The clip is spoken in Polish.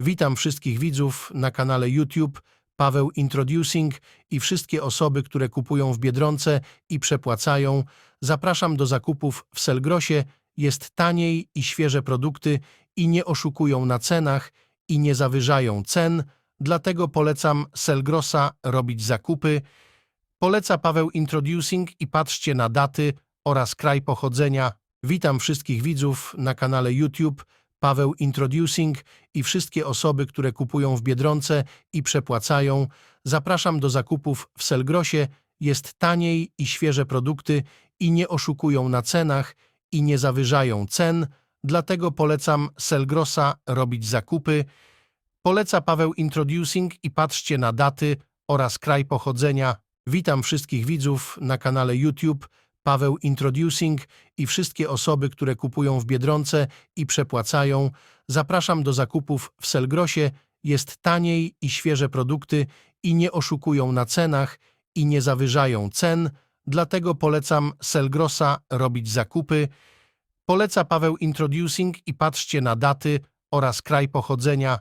Witam wszystkich widzów na kanale YouTube Paweł Introducing i wszystkie osoby, które kupują w Biedronce i przepłacają. Zapraszam do zakupów w Selgrosie. Jest taniej i świeże produkty i nie oszukują na cenach i nie zawyżają cen, dlatego polecam Selgrosa robić zakupy. Poleca Paweł Introducing i patrzcie na daty oraz kraj pochodzenia. Witam wszystkich widzów na kanale YouTube Paweł Introducing i wszystkie osoby, które kupują w Biedronce i przepłacają. Zapraszam do zakupów w Selgrosie. Jest taniej i świeże produkty i nie oszukują na cenach i nie zawyżają cen, dlatego polecam Selgrosa robić zakupy. Poleca Paweł Introducing i patrzcie na daty oraz kraj pochodzenia. Witam wszystkich widzów na kanale YouTube Paweł Introducing i wszystkie osoby, które kupują w Biedronce i przepłacają. Zapraszam do zakupów w Selgrosie. Jest taniej i świeże produkty i nie oszukują na cenach i nie zawyżają cen, dlatego polecam Selgrosa robić zakupy. Poleca Paweł Introducing i patrzcie na daty oraz kraj pochodzenia.